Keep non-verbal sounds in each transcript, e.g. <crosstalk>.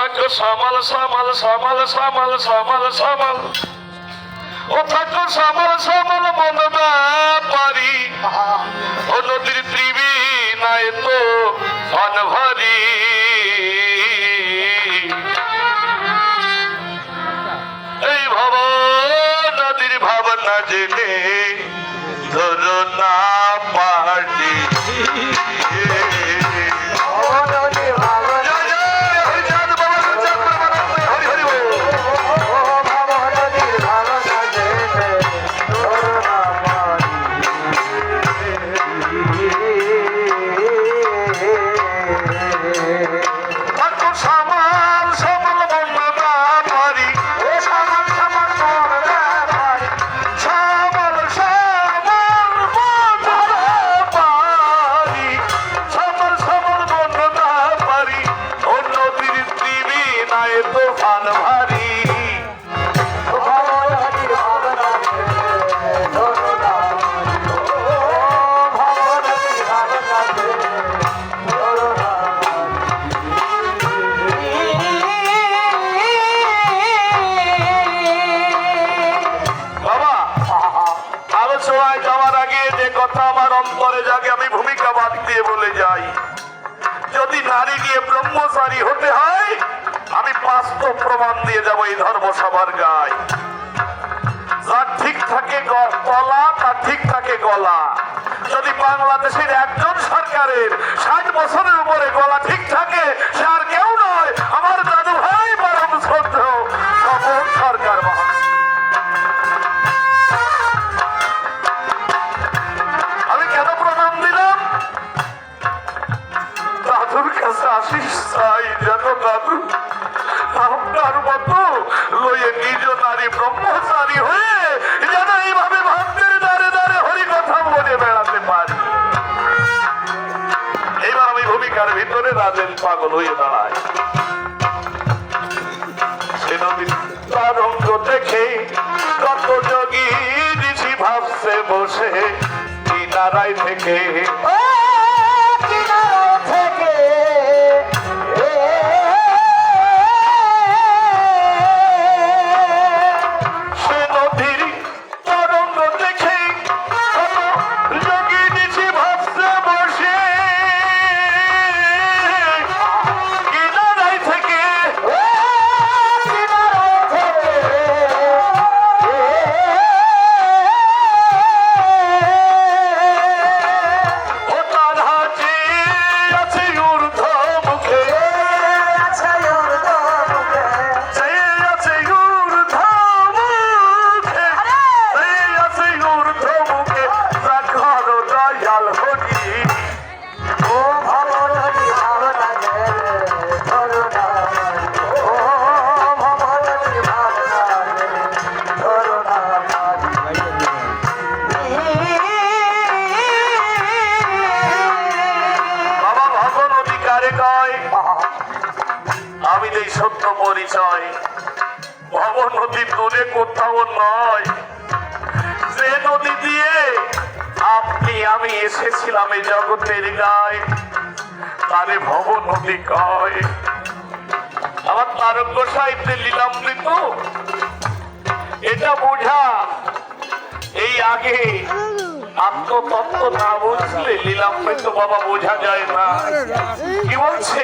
থাকো সামাল সামাল সামাল সামাল সামাল সামাল। ও থাকো সামাল সামাল মন পারি। ও নদীর ত্রিবি নাই তো অনভারি এই ভাব, নদীর ভাবনা জেনে ধরো না পারি ত্রিবি নাই তোফান ভারী বাস্তব প্রমাণ দিয়ে যাব এই ধর্মসভার গায়ে। যার ঠিক থাকে গলা তার ঠিক থাকে গলা। যদি বাংলাদেশের একজন সরকারের ষাট বছরের উপরে গলা ঠিক থাকে, সে আর কেউ নয়, আমার দাদু ভাই পরম শ্রদ্ধ স্বপন সরকার আমি কেন প্রণাম দিলাম? দাদুর কাছে আসিস যেন দাদু আপনার মতো লয়ে নিজ নারী ব্রহ্মচারী হয়ে যেন এইভাবে দ্বারে দ্বারে হরি কথা বলে বেড়াতে এইবার আমি ভূমিকার ভিতরে রাজেন পাগল হয়ে দাঁড়ায় দেখে কত যোগী ঋষি ভাবছে বসে থেকে। নদী দূরে কোথাও নয়। যে নদী দিয়ে আপনি, আমি এসেছিলাম এই জগতের গায়ে, তারে ভব নদী কয়। আমার তারক সাহিত্যে লীলামৃত, এটা বোঝা এই আগে আত্মতত্ত্ব না বুঝলে লীলামৃত বাবা বোঝা যায় না। কি বলছে?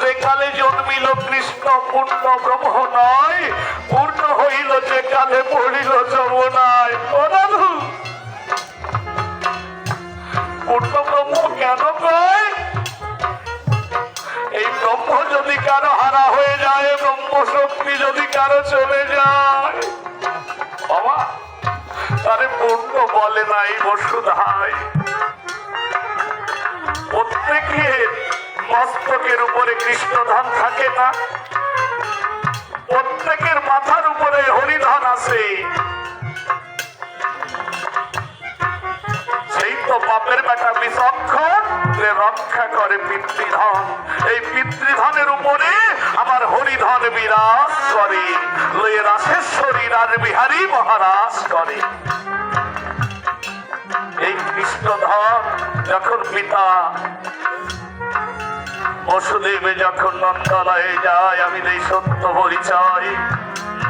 যেকালে জন্মিল কৃষ্ণ পূর্ণ ব্রহ্ম নয় এই পিতৃধনের উপরে এই যখন পিতা, বসুদেবে যখন নন্দালয়ে যায়, আমি দেই সত্য পরিচয়,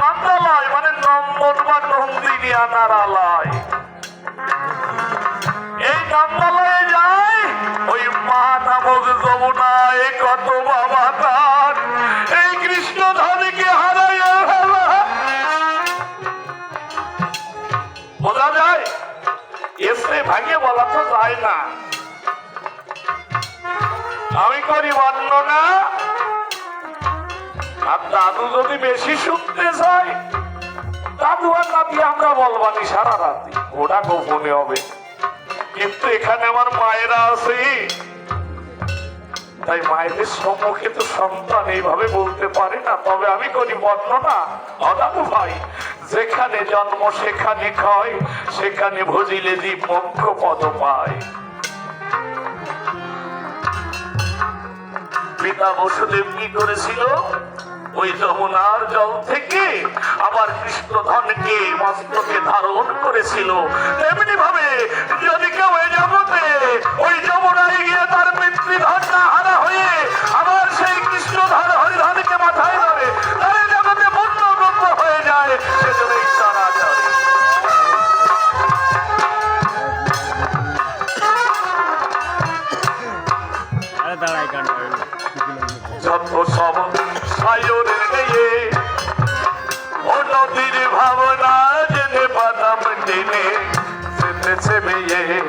নন্দালয় মানে আনারালয় এই নন্দালয়ে যায় ওই মা নামক যমুনায় কত বাবা তার এই কৃষ্ণ ধনীকে হারাইয়া বোঝা যায়, এসে ভাগে বলা তো যায় না। আমি করি বর্ণনা। আর দাদু যদি বেশি শুনতে চায় আর নাতি আমরা বলবানি সারা রাতি। ওটা গোপনে হবে। কিন্তু এখানে আমার মায়েরা আছে। তাই মায়েদের সম্মুখে তো সন্তান এইভাবে বলতে পারে না, তবে আমি করি বর্ণনা। অদাবু ভাই, যেখানে জন্ম, সেখানে ক্ষয়, সেখানে ভজিলে দ্বীপ মুখ্য পদ পায়। পিতা বসুদেব কি করেছিল? ওই যমুনার জল থেকে আবার কৃষ্ণ ধনকে মস্তকে ধারণ করেছিল। তেমনি ভাবে যদি কেউ এই জগতে ওই যমুনায় গিয়ে তার পিতৃধন না হারা হয়ে আবার সেই কৃষ্ণ ধন হরিধনকে মাথায় ধরে তার জগতে পূর্ণ হয়ে যায়। সেজন্য বাদাম টেনে যেতেছে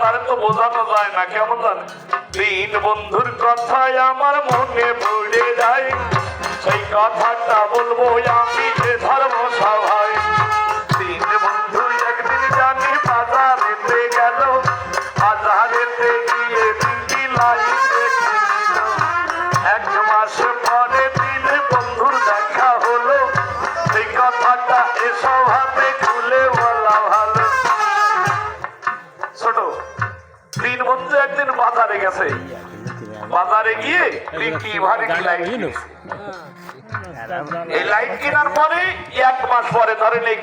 তারে তো বোঝানো যায় না, কেমন জানে? তিন বন্ধুর কথায় আমার মনে পড়ে যায়, সেই কথাটা বলব আমি যে ধর্ম সভায় তিন বন্ধু বাজারে গেছে। বাজারে গিয়ে তিনটি ভারী লাইট এই লাইট কেনার পরে এক মাস পরে ধরেন এই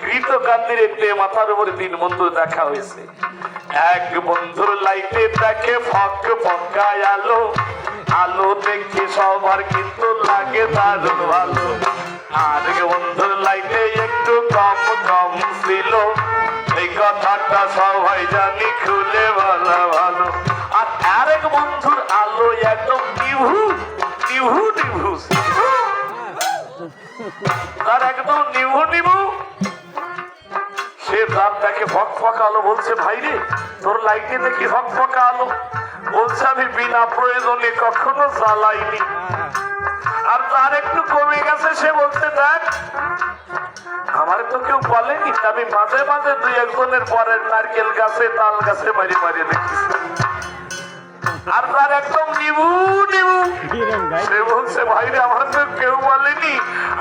মাথার উপরে তিন বন্ধু দেখা হয়েছে। এক বন্ধুর লাইটে দেখে ফক ফকায় আলো। আলো দেখে সবার কিন্তু লাগে দারুণ ভালো। আর বন্ধুর লাইটে একটু কম কম ছিল। এই কথাটা সবাই জানি খুলে ভালো ভালো। একদম তার একদম নিভু নিভু। সে তার দেখে ফক ফক আলো বলছে, ভাই রে, তোর লাইটে দেখি ফক ফক আলো। বলছে, আমি বিনা প্রয়োজনে কখনো জ্বালাইনি। আর তার একটু কমে গেছে, সে বলছে, দেখ, আমার তো কেউ বলেনি, আমি মাঝে মাঝে দুই একজনের পরের নারকেল গাছে, তাল গাছে মারি মারি দেখেছি আর তার একদম নিবু নিবু। সে বলছে ভাইরে আমার তো কেউ বলেনি।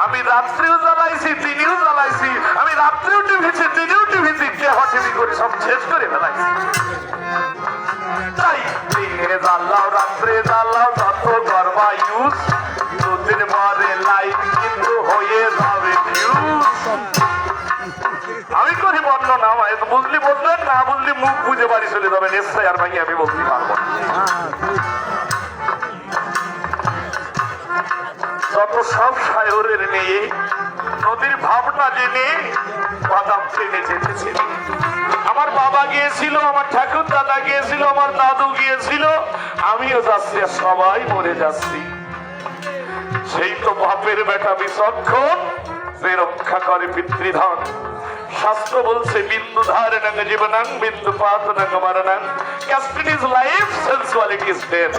আমি রাত্রেও জ্বালাইছি দিনেও জ্বালাইছি। আমি রাত্রেও টিভিছি দিনেও টিভিছি। দেহ টিভি করে সব শেষ করে ফেলাইছি? তাই দিনে জ্বালাও রাত্রে জ্বালাও যত গরবা ইউজ দুদিন পরে লাইট করি বর্ণনা বুঝলি বলবেন না বুঝলি মুখ বুঝে বাড়ি চলে যাবেন। এসআই আর ভাই আমি বলতে পারব যত সব সায়রের নিয়ে নদীর ভাবনা জেনে বাদাম ট্রেনে যেতেছিল আমার বাবা গিয়েছিল, আমার ঠাকুর দাদা গিয়েছিল, আমার দাদু গিয়েছিল, আমিও যাচ্ছি সবাই মরে যাচ্ছি। সেই তো বাপের বেটা বিচক্ষণ, যে রক্ষা করে পিতৃধন। শাস্ত্র বলছে, বিন্দু ধারণাং জীবনাং, বিন্দু পাতনাং মরণাং। Chastity is life sensuality is death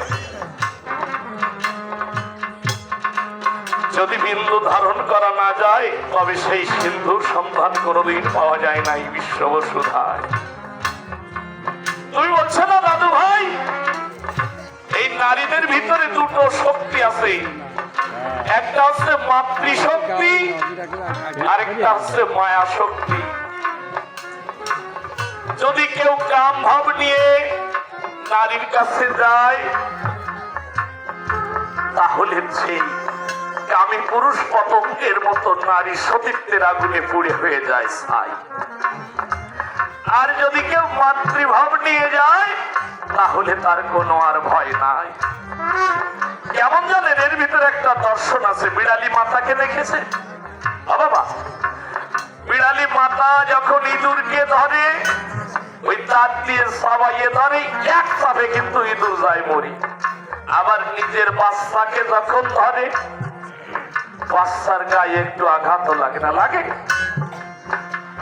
যদি বিন্দু ধারণ করা না যায়, তবে সেই সিন্ধুর সন্ধান কোনোদিন পাওয়া যায় না, এই বিশ্ব বসুধায়। তুমি বলছো না, দাদু ভাই? এই নারীদের ভিতরে দুটো শক্তি আছে। একটা হচ্ছে মাতৃশক্তি আরেকটা হচ্ছে মায়া শক্তি। যদি কেউ কাম ভাব নিয়ে নারীর কাছে যায়, তাহলে সেই কামী পুরুষ পতঙ্গের মতো নারী সতীত্বের আগুনে পুড়ে হয়ে যায় ছাই। আর যদি কেউ মাতৃভাব নিয়ে যায়, তাহলে তার কোনো আর ভয় নাই। কেমন জানেন এর ভিতরে একটা দর্শন আছে, বিড়ালি মাতাকে দেখেছে? বাবা বিড়ালি মাতা যখন ইঁদুরকে ধরে, ওই দাঁত দিয়ে সাবাইয়ে ধরে, এক সাথে কিন্তু ইঁদুর যায় মরি। আবার নিজের বাচ্চাকে যখন ধরে, বাচ্চার গায়ে একটু আঘাতও লাগে না, লাগে?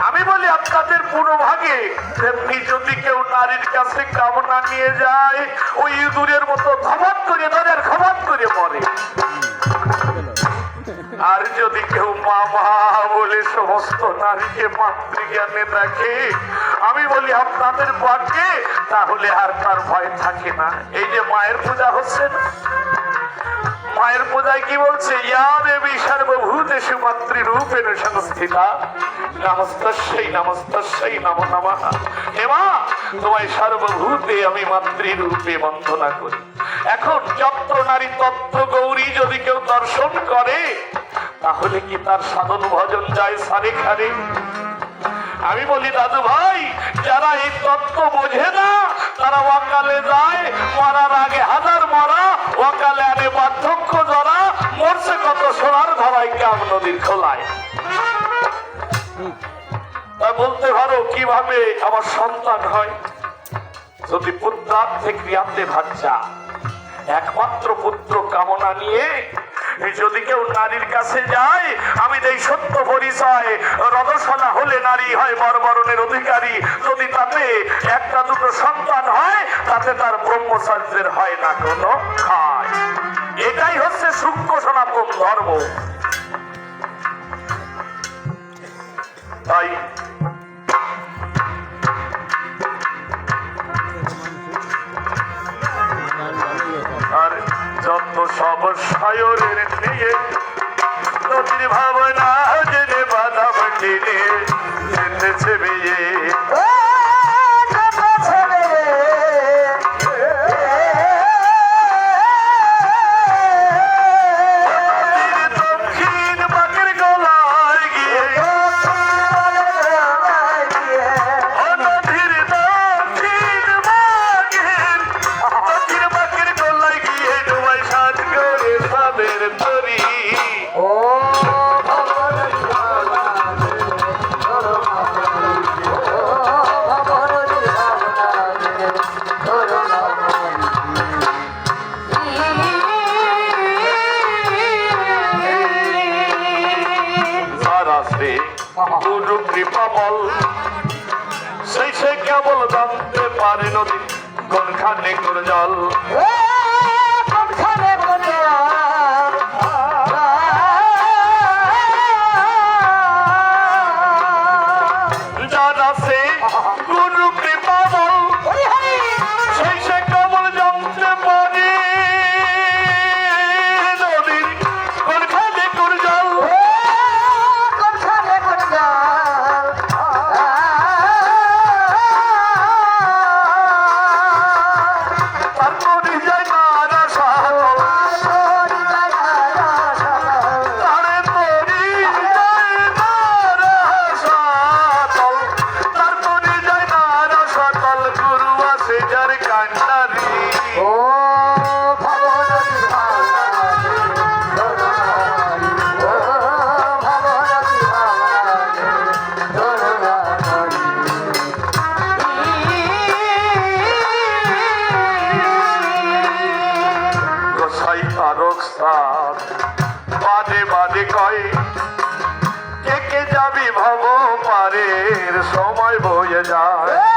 আমি বলি, আপনাদের পূর্বভাগে তেমনি যদি কেউ নারীর কাছে কামনা নিয়ে যায়, ওই ইঁদুরের মতো ধমক করে আর খবর করে মরে। আর যদি কেউ মা মা বলে সমস্ত নারীকে মাতৃজ্ঞানে দেখে আমি বলি, আপনাদের ভাগ্যে তাহলে আর তার ভয় থাকে না। এই যে মায়ের পূজা হচ্ছে না। মায়ের পূজায় কি বলছে? ইয়া দেবী সর্বভূতেষু মাতৃরূপেণ সংস্থিতা নমস্তস্যই নমস্তস্যই নম নমঃ। হে মা, তোমায় সর্বভূতে আমি মাতৃরূপে বন্দনা করি। এখন যত্র নারী তত্ত্ব গৌরী যদি কেউ দর্শন করে, তাহলে কি তার সাধন ভজন যায় সারে খারে? আমি বলি, দাদু ভাই, যারা এই তত্ত্ব বোঝে না, তারা ওয়াকালে যায়, মরার আগে হাজার মরা, ওয়াকালে আনে বার্ধক্য জরা, মরছে কত সোনার ধরাই কাম নদীর খোলায়। তা বলতে পারো কীভাবে আমার সন্তান হয়? যদি পুত্রার্থে ক্রিয়াতে ভাচ্চা একমাত্র পুত্র কামনা নিয়ে যদি কেউ নারীর কাছে যায়, আমি দেই সত্য পরিচয়। রদশালা হলে নারী হয় বরবরণের অধিকারী। যদি তাতে একটা দুটো সন্তান হয়, তাতে তার ব্রহ্মচর্যের হয় না কোনো খায়। এটাই হচ্ছে সূক্ষ্ম সনাতন ধর্ম। তাই আর যত সব সায়রের নদীর ভাবনা জেনে কোনখানে কোন জল। যার আছে <laughs> সময় বয়ে যায়।